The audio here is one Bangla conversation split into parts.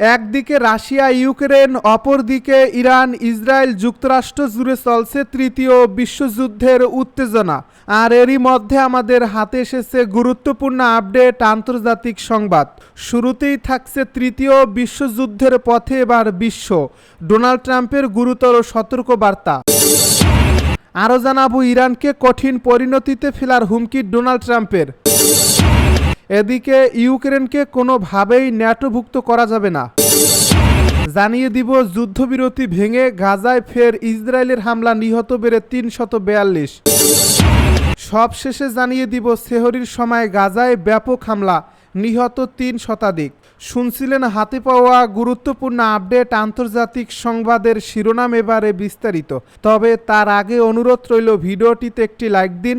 একদিকে রাশিয়া, ইউক্রেন, অপরদিকে ইরান, ইসরায়েল যুক্তরাষ্ট্র জুড়ে চলছে তৃতীয় বিশ্বযুদ্ধের উত্তেজনা। আর এরই মধ্যে আমাদের হাতে এসেছে গুরুত্বপূর্ণ আপডেট, আন্তর্জাতিক সংবাদ। শুরুতেই থাকছে তৃতীয় বিশ্বযুদ্ধের পথে এবার বিশ্ব। ডোনাল্ড ট্রাম্পের গুরুতর সতর্ক বার্তা আরও জানাব, ইরানকে কঠিন পরিণতিতে ফেলার হুমকি ডোনাল্ড ট্রাম্পের। এদিকে ইউক্রেনকে কোনোভাবেই ন্যাটোভুক্ত করা যাবে না। জানিয়ে দিব, যুদ্ধবিরতি ভেঙে গাজায় ফের ইসরায়েলের হামলা নিহত বেড়ে তিনশত বেয়াল্লিশ। সবশেষে জানিয়ে দিব, সেহরির সময় গাজায় ব্যাপক হামলা, নিহত তিন শতাধিক। শুনছিলেন হাতে পাওয়া গুরুত্বপূর্ণ আপডেট আন্তর্জাতিক সংবাদের শিরোনাম এবারে বিস্তারিত। তবে তার আগে অনুরোধ রইল, ভিডিওটিতে একটি লাইক দিন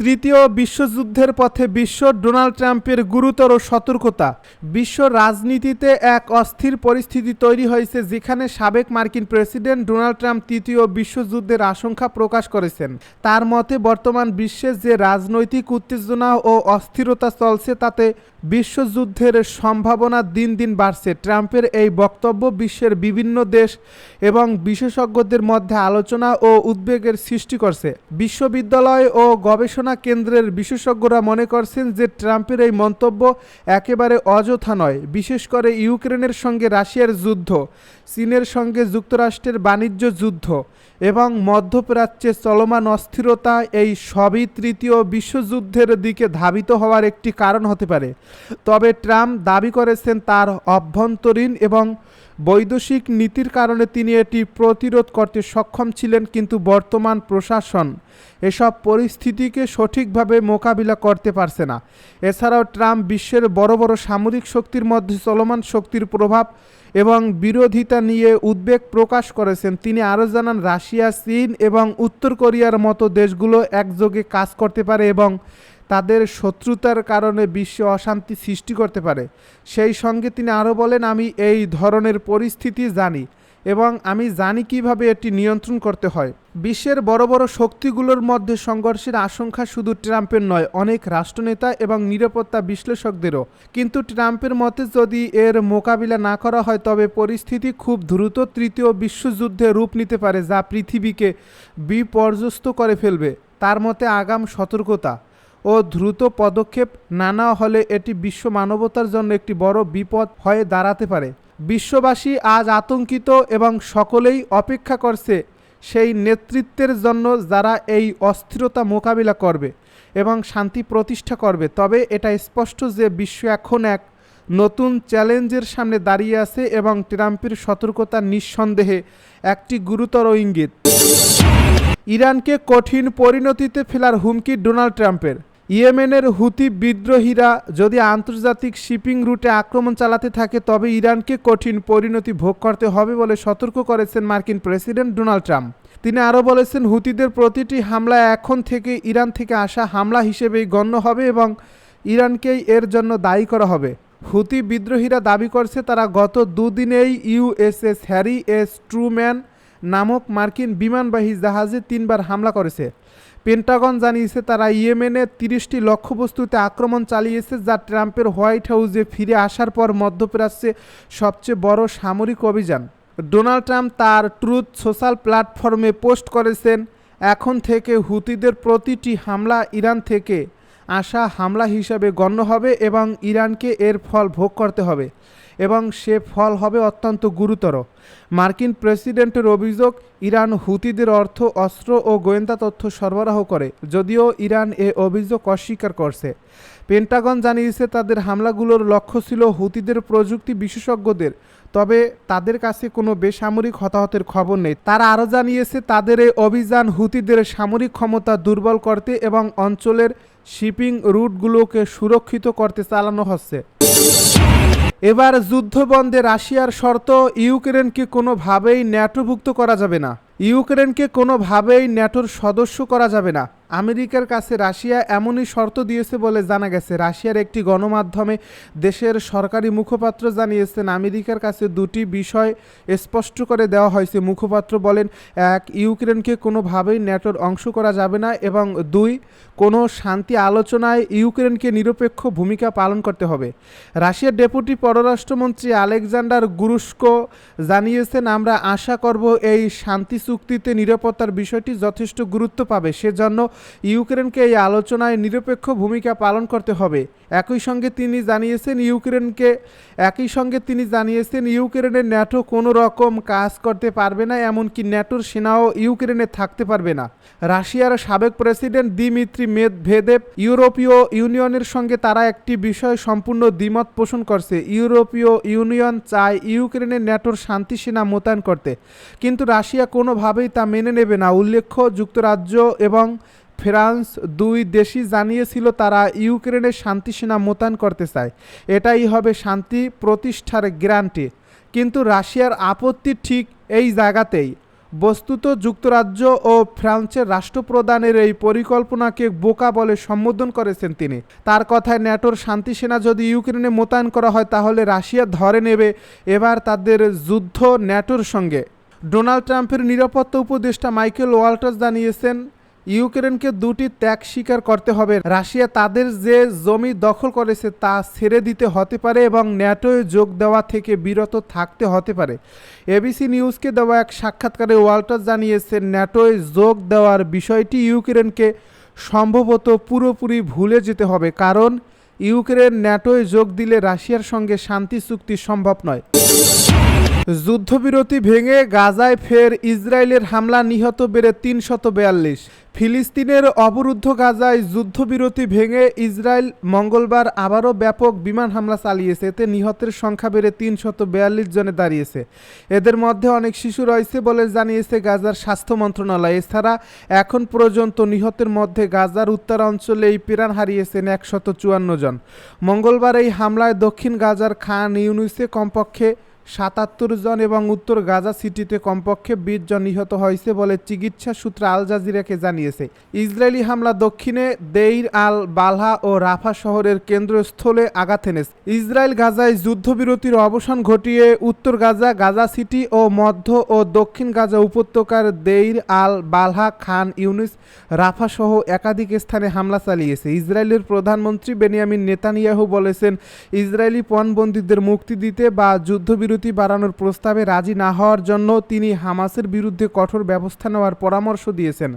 তৃতীয় বিশ্বযুদ্ধের পথে বিশ্ব ডোনাল্ড ট্রাম্পের গুরুতর সতর্কতা। বিশ্ব রাজনীতিতে এক অস্থির পরিস্থিতি তৈরি হয়েছে, যেখানে সাবেক মার্কিন প্রেসিডেন্ট ডোনাল্ড ট্রাম্প তৃতীয় বিশ্বযুদ্ধের আশঙ্কা প্রকাশ করেছেন। তার মতে, বর্তমান বিশ্বে যে রাজনৈতিক উত্তেজনা ও অস্থিরতা চলছে, তাতে বিশ্বযুদ্ধের সম্ভাবনা দিন দিন বাড়ছে। ট্রাম্পের এই বক্তব্য বিশ্বের বিভিন্ন দেশ এবং বিশেষজ্ঞদের মধ্যে আলোচনা ও উদ্বেগের সৃষ্টি করছে। বিশ্ববিদ্যালয় ও গবেষণা কেন্দ্রের বিশেষজ্ঞরা মনে করছেন যে ট্রাম্পের এই মন্তব্য একেবারে অযথা নয়, বিশেষ করে ইউক্রেনের সঙ্গে রাশিয়ার যুদ্ধ, চীনের সঙ্গে যুক্তরাষ্ট্রের বাণিজ্য যুদ্ধ এবং মধ্যপ্রাচ্যে চলমান অস্থিরতা এই সবই তৃতীয় বিশ্বযুদ্ধের দিকে ধাবিত হওয়ার একটি কারণ হতে পারে। তবে ট্রাম্প দাবি করেছেন তার অভ্যন্তরীণ এবং বৈদেশিক নীতির কারণে তিনি এটি প্রতিরোধ করতে সক্ষম ছিলেন, কিন্তু বর্তমান প্রশাসন এসব পরিস্থিতিকে সঠিকভাবে মোকাবিলা করতে পারছে না। এছাড়াও ট্রাম্প বিশ্বের বড় বড় সামরিক শক্তির মধ্যে চলমান শক্তির প্রভাব এবং বিরোধিতা নিয়ে উদ্বেগ প্রকাশ করেছেন। তিনি আরও জানান, রাশিয়া, চীন এবং উত্তর কোরিয়ার মতো দেশগুলো একযোগে কাজ করতে পারে এবং তাদের শত্রুতার কারণে বিশ্বে অশান্তি সৃষ্টি করতে পারে। সেই সঙ্গে তিনি আরও বলেন, আমি এই ধরনের পরিস্থিতি জানি। এবং আমি জানি কীভাবে এটি নিয়ন্ত্রণ করতে হয়। বিশ্বের বড় বড় শক্তিগুলোর মধ্যে সংঘর্ষের আশঙ্কা শুধু ট্রাম্পের নয়, অনেক রাষ্ট্রনেতা এবং নিরাপত্তা বিশ্লেষকদেরও। কিন্তু ট্রাম্পের মতে যদি এর মোকাবিলা না করা হয়, তবে পরিস্থিতি খুব দ্রুত তৃতীয় বিশ্বযুদ্ধে রূপ নিতে পারে যা পৃথিবীকে বিপর্যস্ত করে ফেলবে। তার মতে আগাম সতর্কতা ও দ্রুত পদক্ষেপ না হলে এটি বিশ্ব মানবতার জন্য একটি বড় বিপদ হয়ে দাঁড়াতে পারে। বিশ্ববাসী আজ আতঙ্কিত এবং সকলেই অপেক্ষা করছে সেই নেতৃত্বের জন্য যারা এই অস্থিরতা মোকাবিলা করবে এবং শান্তি প্রতিষ্ঠা করবে। তবে এটা স্পষ্ট যে বিশ্ব এখন এক নতুন চ্যালেঞ্জের সামনে দাঁড়িয়ে আছে এবং ট্রাম্পের সতর্কতা নিঃসন্দেহে একটি গুরুতর ইঙ্গিত। ইরানকে কঠিন পরিণতিতে ফেলার হুমকি ডোনাল্ড ট্রাম্পের। ইয়েমেনের হুতি বিদ্রোহীরা যদি আন্তর্জাতিক শিপিং রুটে আক্রমণ চালাতে থাকে, তবে ইরানকে কঠিন পরিণতি ভোগ করতে হবে বলে সতর্ক করেছেন মার্কিন প্রেসিডেন্ট ডোনাল্ড ট্রাম্প। তিনি আরও বলেছেন, হুতিদের প্রতিটি হামলা এখন থেকে ইরান থেকে আসা হামলা হিসেবেই গণ্য হবে এবং ইরানকেই এর জন্য দায়ী করা হবে। হুতি বিদ্রোহীরা দাবি করছে, তারা গত দুদিনেই ইউএসএস হ্যারি এস ট্রুম্যান নামক মার্কিন বিমানবাহী জাহাজে তিনবার হামলা করেছে। পেন্টাগন জানিয়েছে, তারা ইয়েমেনে তিরিশটি লক্ষ্যবস্তুতে আক্রমণ চালিয়েছে যা ট্রাম্পের হোয়াইট হাউসে ফিরে আসার পর মধ্যপ্রাচ্যে সবচেয়ে বড় সামরিক অভিযান। ডোনাল্ড ট্রাম্প তার ট্রুথ সোশ্যাল প্ল্যাটফর্মে পোস্ট করেছেন, এখন থেকে হুতিদের প্রতিটি হামলা ইরান থেকে আসা হামলা হিসাবে গণ্য হবে এবং ইরানকে এর ফল ভোগ করতে হবে। এবং সে ফল হবে অত্যন্ত গুরুতর। মার্কিন প্রেসিডেন্টের অভিযোগ, ইরান হুতিদের অর্থ অস্ত্র ও গোয়েন্দা তথ্য সরবরাহ করে, যদিও ইরান এ অভিযোগ অস্বীকার করছে। পেন্টাগন জানিয়েছে, তাদের হামলাগুলোর লক্ষ্য ছিল হুতিদের প্রযুক্তি বিশেষজ্ঞদের, তবে তাদের কাছে কোনো বেসামরিক হতাহতের খবর নেই। তারা আরও জানিয়েছে, তাদের এই অভিযান হুতিদের সামরিক ক্ষমতা দুর্বল করতে এবং অঞ্চলের শিপিং রুটগুলোকে সুরক্ষিত করতে চালানো হচ্ছে। এবার যুদ্ধবন্ধে রাশিয়ার শর্ত, ইউক্রেনকে কোনোভাবেই ন্যাটোভুক্ত করা যাবে না। ইউক্রেনকে কোনোভাবেই ন্যাটোর সদস্য করা যাবে না। আমেরিকার কাছে রাশিয়া এমনই শর্ত দিয়েছে বলে জানা গেছে। রাশিয়ার একটি গণমাধ্যমে দেশের সরকারি মুখপাত্র জানিয়েছেন, আমেরিকার কাছে দুটি বিষয় স্পষ্ট করে দেওয়া হয়েছে। মুখপাত্র বলেন, এক, ইউক্রেনকে কোনোভাবেই ন্যাটোর অংশ করা যাবে না এবং দুই, কোনো শান্তি আলোচনায় ইউক্রেনকে নিরপেক্ষ ভূমিকা পালন করতে হবে। রাশিয়ার ডেপুটি পররাষ্ট্রমন্ত্রী আলেকজান্ডার গুরুস্কো জানিয়েছেন, আমরা আশা করব এই শান্তি চুক্তিতে নিরাপত্তার বিষয়টি যথেষ্ট গুরুত্ব পাবে। সেজন্য ইউক্রেনকে এই আলোচনায় নিরপেক্ষ ভূমিকা পালন করতে হবে। একই সঙ্গে তিনি জানিয়েছেন, ইউক্রেনকে, একই সঙ্গে তিনি জানিয়েছেন, ইউক্রেনের ন্যাটো কোনো রকম কাজ করতে পারবে না, এমনকি ন্যাটোর সেনাও ইউক্রেনে থাকতে পারবে না। রাশিয়ার সাবেক প্রেসিডেন্ট দিমিত্রি মেদভেদেব ইউরোপীয় ইউনিয়নের সঙ্গে তারা একটি বিষয় সম্পূর্ণ দ্বিমত পোষণ করছে। ইউরোপীয় ইউনিয়ন চায় ইউক্রেনে ন্যাটোর শান্তি সেনা মোতায়েন করতে। কিন্তু রাশিয়া কোনোভাবেই তা মেনে নেবে না। উল্লেখ্য, যুক্তরাজ্য এবং ফ্রান্স দুই দেশই জানিয়েছিল তারা ইউক্রেনে শান্তি সেনা মোতায়েন করতে চায়। এটাই হবে শান্তি প্রতিষ্ঠার গ্যারান্টি। কিন্তু রাশিয়ার আপত্তি ঠিক এই জায়গাতেই। বস্তুত যুক্তরাজ্য ও ফ্রান্সের রাষ্ট্রপ্রধানের এই পরিকল্পনাকে বোকা বলে সম্বোধন করেছেন তিনি। তার কথায় ন্যাটোর শান্তি সেনা যদি ইউক্রেনে মোতায়েন করা হয়, তাহলে রাশিয়া ধরে নেবে এবার তাদের যুদ্ধ ন্যাটোর সঙ্গে। ডোনাল্ড ট্রাম্পের নিরাপত্তা উপদেষ্টা মাইকেল ওয়াল্টার্স জানিয়েছেন ইউক্রেনকে দুটি ত্যাগ স্বীকার করতে হবে। রাশিয়া তাদের যে জমি দখল করেছে তা ছেড়ে দিতে হতে পারে এবং ন্যাটোয় যোগ দেওয়া থেকে বিরত থাকতে হতে পারে। এবিসি নিউজকে দেওয়া এক সাক্ষাৎকারে ওয়াল্টার জানিয়েছেন ন্যাটোয় যোগ দেওয়ার বিষয়টি ইউক্রেনকে সম্ভবত পুরোপুরি ভুলে যেতে হবে। কারণ, ইউক্রেন ন্যাটোয় যোগ দিলে রাশিয়ার সঙ্গে শান্তি চুক্তি সম্ভব নয়। যুদ্ধবিরতি ভেঙে গাজায় ফের ইসরায়েলের হামলা নিহত বেড়ে তিনশত বেয়াল্লিশ। ফিলিস্তিনের অবরুদ্ধ গাজায় যুদ্ধবিরতি ভেঙে ইসরায়েল মঙ্গলবার আবারও ব্যাপক বিমান হামলা চালিয়েছে। এতে নিহতের সংখ্যা বেড়ে তিনশত বেয়াল্লিশ জনে দাঁড়িয়েছে। এদের মধ্যে অনেক শিশু রয়েছে বলে জানিয়েছে গাজার স্বাস্থ্য মন্ত্রণালয়। এছাড়া এখন পর্যন্ত নিহতের মধ্যে গাজার উত্তরাঞ্চলে এই প্রাণ হারিয়েছেন একশত চুয়ান্ন জন। মঙ্গলবার এই হামলায় দক্ষিণ গাজার খান ইউনুসে কমপক্ষে সাতাত্তর জন এবং উত্তর গাজা সিটিতে কমপক্ষে বিশ জন নিহত হয়েছে বলে চিকিৎসা সূত্র আল জাজিরাকে জানিয়েছে। ইসরায়েলি হামলা দক্ষিণে দেইর আল বালহা ও রাফা শহরের কেন্দ্রস্থলে আঘাত এনেছে। ইসরায়েল গাজায় যুদ্ধবিরতির অবসান ঘটিয়ে উত্তর গাজা গাজা সিটি ও মধ্য ও দক্ষিণ গাজা উপত্যকার দেইর আল বালহা, খান ইউনিস, রাফা সহ একাধিক স্থানে হামলা চালিয়েছে। ইসরায়েলের প্রধানমন্ত্রী বেনিয়ামিন নেতানিয়াহু বলেছেন, ইসরায়েলি পণবন্দীদের মুক্তি দিতে বা যুদ্ধবিরতি বাড়ানোর প্রস্তাবে রাজি না হওয়ার জন্য তিনি হামাসের বিরুদ্ধে কঠোর ব্যবস্থা নেওয়ার পরামর্শ দিয়েছেন।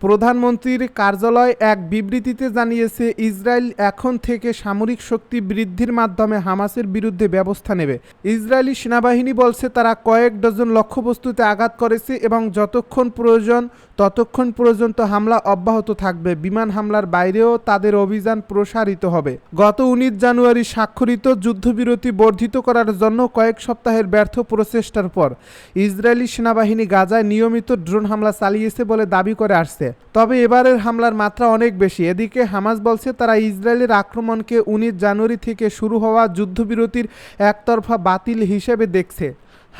প্রধানমন্ত্রীর কার্যালয় এক বিবৃতিতে জানিয়েছে, ইসরায়েল এখন থেকে সামরিক শক্তি বৃদ্ধির মাধ্যমে হামাসের বিরুদ্ধে ব্যবস্থা নেবে। ইসরায়েলি সেনাবাহিনী বলছে, তারা কয়েক ডজন লক্ষ্যবস্তুতে আঘাত করেছে এবং যতক্ষণ প্রয়োজন ততক্ষণ পর্যন্ত হামলা অব্যাহত থাকবে। বিমান হামলার বাইরেও তাদের অভিযান প্রসারিত হবে। গত উনিশ জানুয়ারি স্বাক্ষরিত যুদ্ধবিরতি বর্ধিত করার জন্য কয়েক সপ্তাহের ব্যর্থ প্রচেষ্টার পর ইসরায়েলি সেনাবাহিনী গাজায় নিয়মিত ড্রোন হামলা চালিয়েছে বলে দাবি করে আসছে। তবে এবারের হামলার মাত্রা অনেক বেশি। এদিকে হামাস বলছে, তারা ইসরায়েলের আক্রমণকে উনিশ জানুয়ারি থেকে শুরু হওয়া যুদ্ধবিরতির একতরফা বাতিল হিসেবে দেখছে।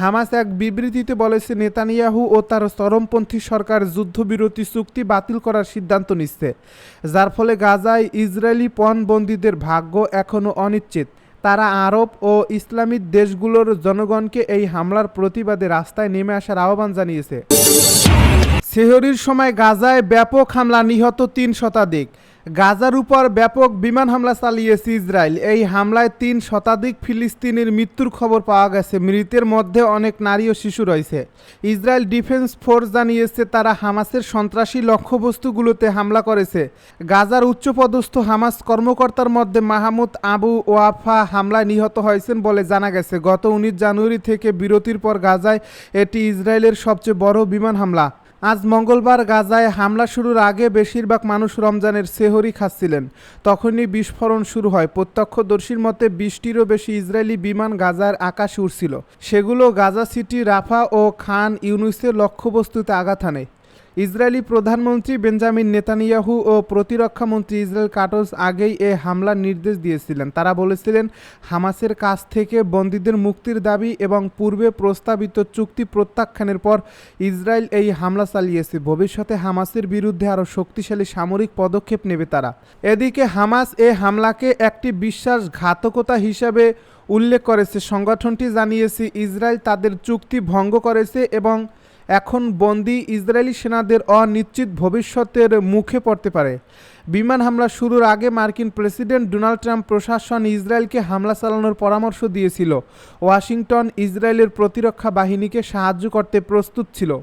হামাস এক বিবৃতিতে বলেছে, নেতানিয়াহু ও তার চরমপন্থী সরকার যুদ্ধবিরতি চুক্তি বাতিল করার সিদ্ধান্ত নিচ্ছে, যার ফলে গাজায় ইসরায়েলি পণবন্দীদের ভাগ্য এখনও অনিশ্চিত। তারা আরব ও ইসলামিক দেশগুলোর জনগণকে এই হামলার প্রতিবাদে রাস্তায় নেমে আসার আহ্বান জানিয়েছে। সেহরির সময় গাজায় ব্যাপক হামলা, নিহত তিন শতাধিক। গাজার উপর ব্যাপক বিমান হামলা চালিয়েছে ইসরায়েল। এই হামলায় তিন শতাধিক ফিলিস্তিনির মৃত্যুর খবর পাওয়া গেছে। মৃতের মধ্যে অনেক নারী ও শিশু রয়েছে। ইসরায়েল ডিফেন্স ফোর্স জানিয়েছে, তারা হামাসের সন্ত্রাসী লক্ষ্যবস্তুগুলোতে হামলা করেছে। গাজার উচ্চপদস্থ হামাস কর্মকর্তার মধ্যে মাহমুদ আবু ওয়াফা হামলায় নিহত হয়েছেন বলে জানা গেছে। গত উনিশ জানুয়ারি থেকে বিরতির পর গাজায় এটি ইসরায়েলের সবচেয়ে বড় বিমান হামলা। আজ মঙ্গলবার গাজায় হামলা শুরুর আগে বেশিরভাগ মানুষ রমজানের সেহরি খাচ্ছিলেন। তখনই বিস্ফোরণ শুরু হয়। প্রত্যক্ষদর্শীর মতে, বিশটিরও বেশি ইসরায়েলি বিমান গাজার আকাশে উড়ছিল। সেগুলো গাজা সিটি, রাফা ও খান ইউনুসের লক্ষ্যবস্তুতে আঘাত হানে। ইসরায়েলি প্রধানমন্ত্রী বেঞ্জামিন নেতানিয়াহু ও প্রতিরক্ষা মন্ত্রী ইসরায়েল কাটস আগেই এ হামলার নির্দেশ দিয়েছিলেন। তারা বলেছিলেন, হামাসের কাছ থেকে বন্দীদের মুক্তির দাবি এবং পূর্বে প্রস্তাবিত চুক্তি প্রত্যাখ্যানের পর ইসরায়েল এই হামলা চালিয়েছে। ভবিষ্যতে হামাসের বিরুদ্ধে আরও শক্তিশালী সামরিক পদক্ষেপ নেবে তারা। এদিকে হামাস এ হামলাকে একটি বিশ্বাসঘাতকতা হিসাবে উল্লেখ করেছে। সংগঠনটি জানিয়েছে, ইসরায়েল তাদের চুক্তি ভঙ্গ করেছে এবং এখন বন্দি ইসরায়েলি সেনাদের অনিশ্চিত ভবিষ্যতের মুখে পড়তে পারে। বিমান হামলা শুরুর আগে মার্কিন প্রেসিডেন্ট ডোনাল্ড ট্রাম্প প্রশাসন ইসরায়েলকে হামলা চালানোর পরামর্শ দিয়েছিল। ওয়াশিংটন, ইসরায়েলের প্রতিরক্ষা বাহিনীকে সাহায্য করতে প্রস্তুত ছিল।